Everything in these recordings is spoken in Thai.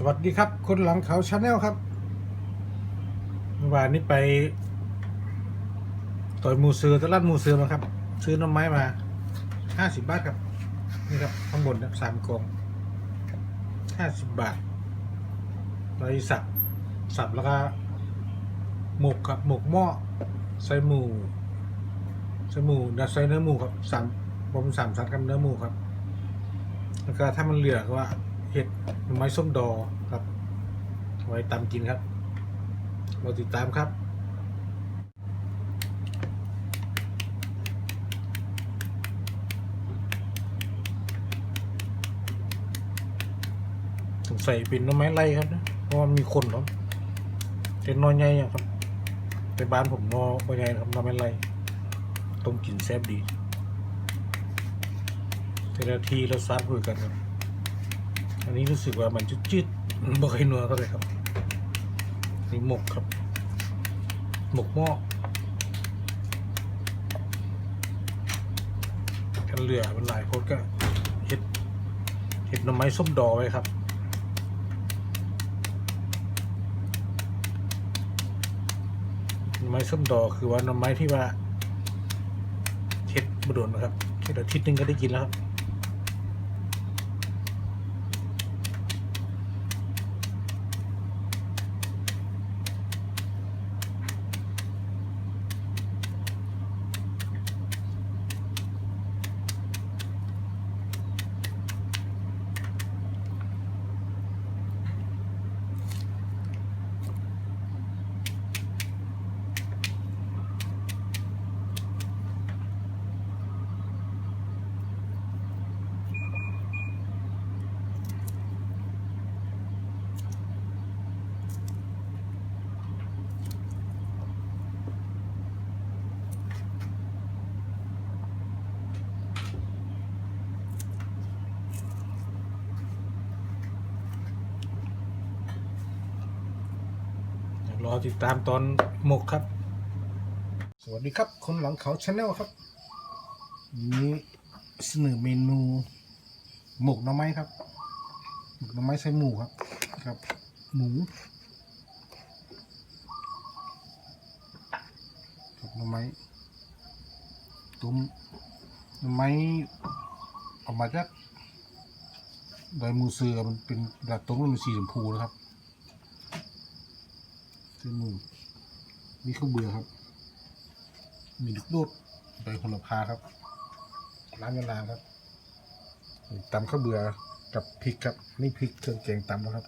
สวัสดีครับ คนหลังเขาชาแนลครับเมื่อวานนี้ไป ต่อยมูเสือตลาดมูเสือมาครับ ซื้อน้ำไม้มาห้าสิบบาทครับ นี่ครับข้างบนนะสามกล่องห้าสิบบาทเราสับสับแล้วก็หมกครับหมกหม้อใส่หมูใส่หมูดัดใส่เนื้อหมูครับสามผมสามสันกับเนื้อหมูครับแล้วก็ถ้ามันเหลือก็ว่า เห็ดหน่อไม้ส้มดอครับไว้ตำกินครับเราติดตามครับสงสัยเป็นหน่อไม้ไล่ครับนะเพราะว่ามีคนครับเป็นนอใหญ่อะครับในบ้านผมนอบ่ใหญ่ครับนอไม้ไล่ต้มกินแซ่บดีแต่ละทีเราซัดคุยกันครับ อันนี้รู้สึกว่ามันจืดๆมันบ่ค่อยนัวเท่าไหร่ครับนี่หมกครับ หมกหม้อกันเหลือมันหลายคนก็เห็ดเห็ดหน่อไม้ส้มดอไว้ครับหน่อไม้ส้มดอคือว่าหน่อไม้ที่ว่าเห็ดบโดนนะครับเห็ดอาทิตย์หนึงก็ได้กินแล้วครับ อติดตามตอนหมกครับ สวัสดีครับคนหลังเขาชาแนลครับวันนี้เสนอเมนูหมกหน่อไม้ครับหมกหน่อไม้ใส่หมูครับครับหมูกับหน่อไม้ตุ้มหน่อไม้ออกมาจากดอยมูเสือมันเป็นแบบตุ้มมันเป็นสีชมพูนะครับ เส้นหมูมีข้าวเบื่อครับ มีลูกโดดใบโหระพาครับ ร้านยานาครับตำข้าวเบื่อกับพริกครับนี่พริกเครื่องแกงตำนะครับ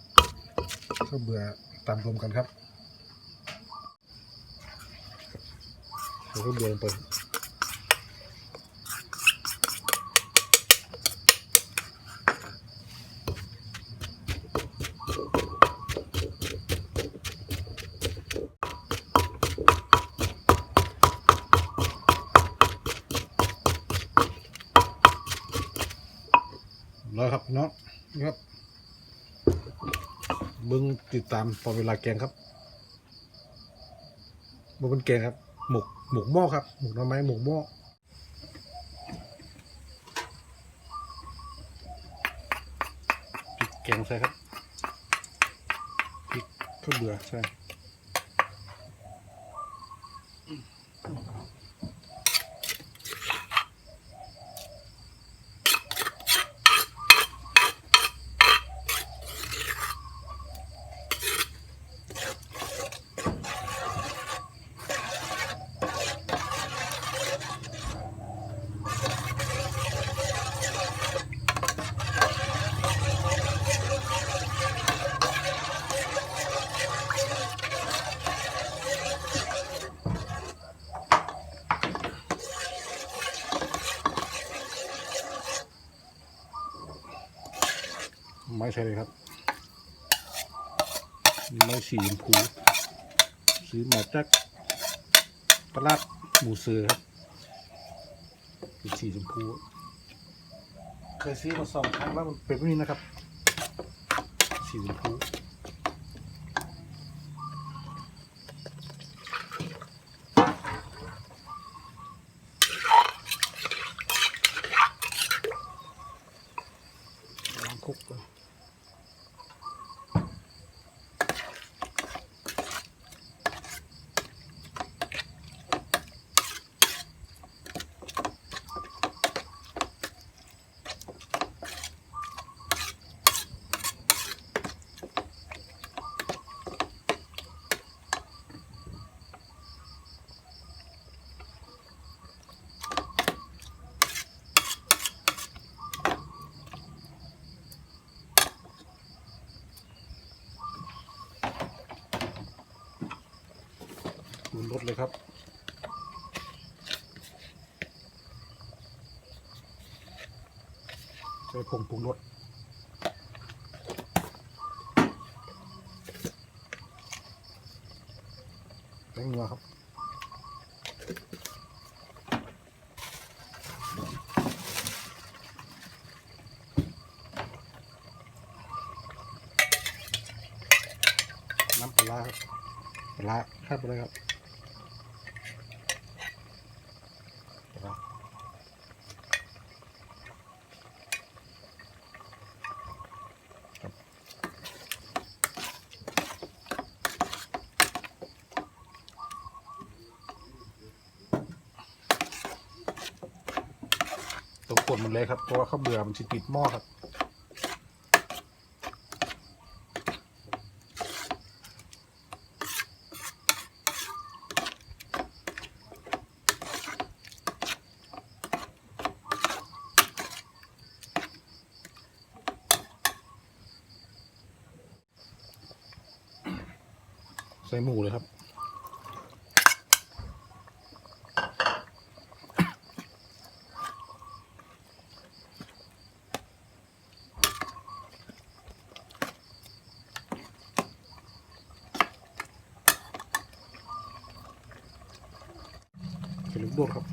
ข้าวเบื่อตำรวมกันครับข้าวเบื่อลงไปร้อยครับพี่น้องนี่ครับเบิ้งติดตามพอเวลาแกงครับบนเป็นแกงครับ หมกหมกหม้อครับ หมกน้ำไม้หมกหม้อพริกแกงใส่ครับพริกข้าวเบื่อใช่ ใช่เลยครับไม้สีชมพูซื้อมาจากตลาดหมูเสือครับเป็นสีชมพูเคยซื้อมาสองครั้งแล้วมันเป็นแบบนี้นะครับ สีชมพูล้างคุกก่อน ปรุงรสเลยครับ ใส่ผงปรุงรสแป้งนัวครับน้ำปลาครับปลาร้าคาดไปเลยครับปลาร้าครับต้องกด มันเลยครับ เพราะว่าข้าวเบื่อมันจะติดหม้อครับใส่หมูเลยครับ ใ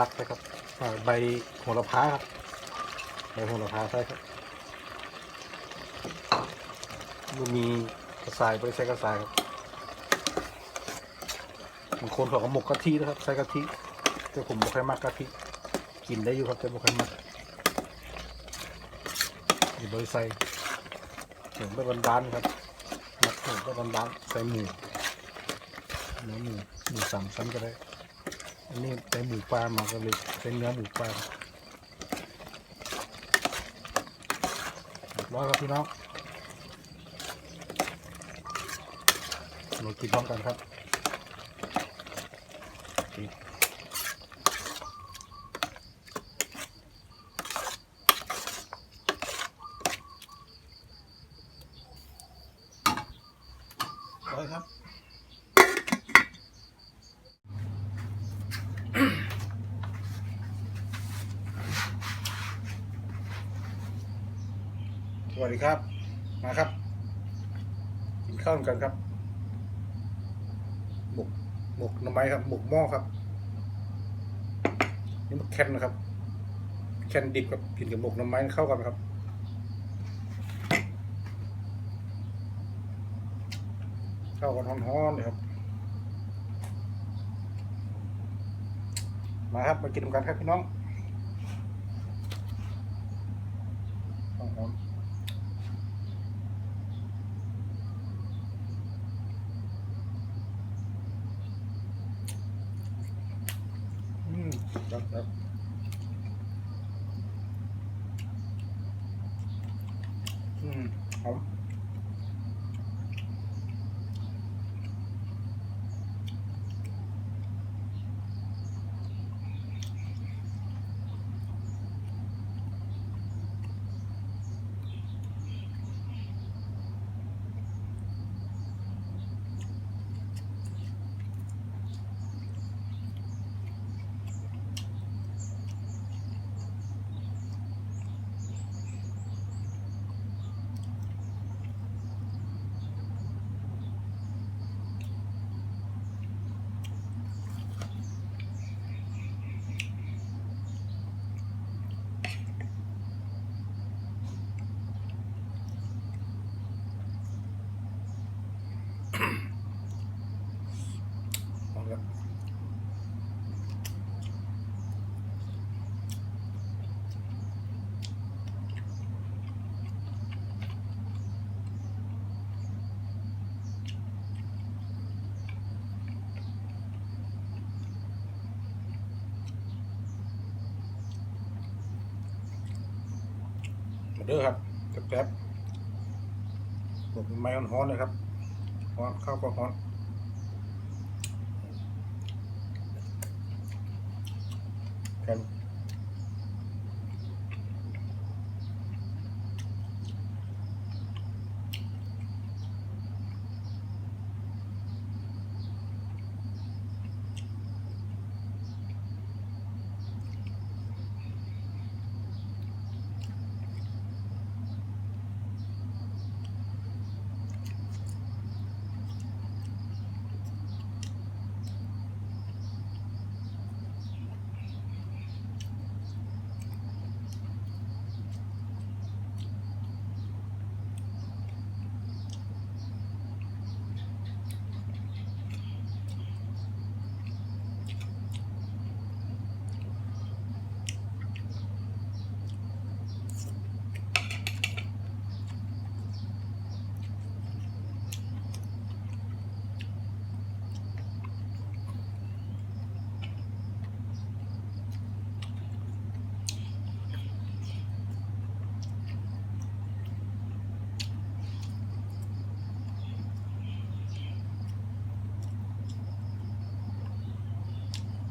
ลักไปครับใส่ใบโหระพาครับใบโหระพาใส่ครับมันมีกระสายไปใช้กระสายครับบางคนเขาก็หมกกะทินะครับใส่กะทิแต่ผมไม่ค่อยมักกะทิกินได้อยู่ครับแต่ไม่ค่อยมักอยู่บริใส่เหมือนแบบบานครับมักเหมือนแบบบานใส่หมูเนื้อหมูหมูสามชั้นก็ได้ อันนี้ใส่หมูปลามาก็เลยใช้เนื้อหมูปลาร้อยครับพี่น้องเรากินพร้อมกันครับร้อยครับ วัสดีครับ มาครับกินข้าวกันครับหมกหมกหน่อไม้ครับหมกหม้อครับ นี่หมกแคนนะครับ แคนดิบกับกินกับหมกหน่อไม้เข้ากันครับเข้ากันร้อนๆเลยครับ มาครับมากินกันครับพี่น้อง เด้อครับแกร็บๆผมไม้ฮ้อนๆเลยครับฮ้อนข้าวก็ฮ้อนแกัน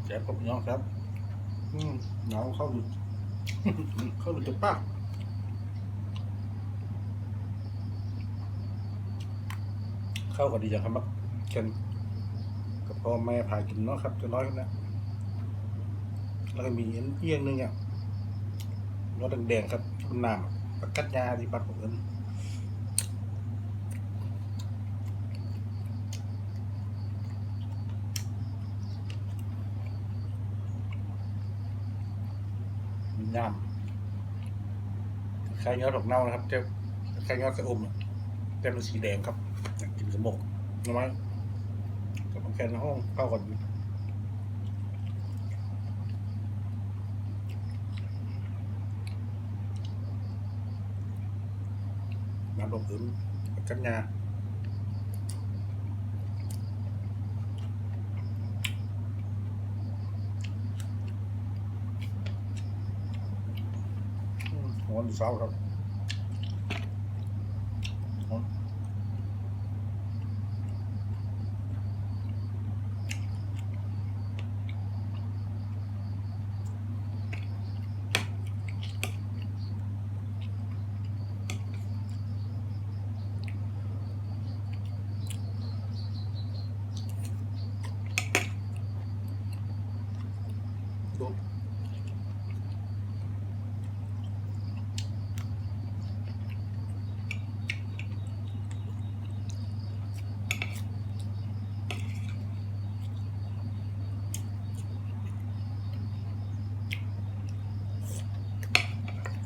แซ่บกับพี่น้องครับ อืมหนาวเข้าหลุด เข้าหลุดจากปากเข้าก็ดีจังครับมักเช่นกับพ่อแม่พากินเนาะครับจะน้อยกันนะแล้วก็มีเอ็นเอียงหนึงอะรสแดงๆครับคุณน้ำประกัดยาที่ปัดผมเอิ้น มีน้ำไข่ยอดดอกเน่านะครับจะไข่ยอดกระอมอะแต่มันสีแดงครับอยากกินกระหมกน่อไม้กับมันแค่ในห้องเข้าก่อนน้ำดอกอื่นกันยา อืมหัวเสาครับหัว ดู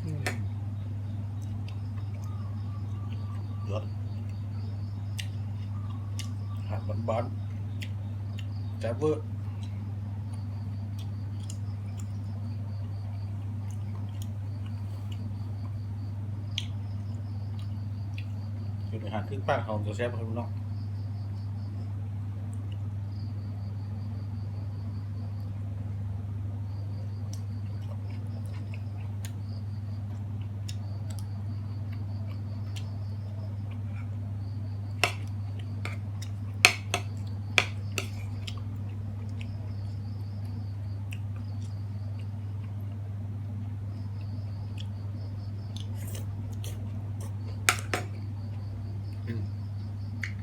อืมยอดหาดบ้าน ๆแต่เวอร์เป็นอาหารขึ้นป้านของตัวแซ่บครับน้อง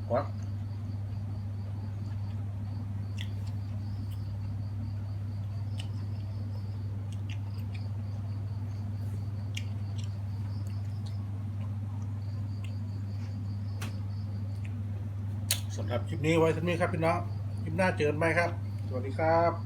ขวา ครับคลิปนี้ไว้เท่านี้ครับพี่น้องคลิปหน้าเจอกันไหมครับ สวัสดีครับ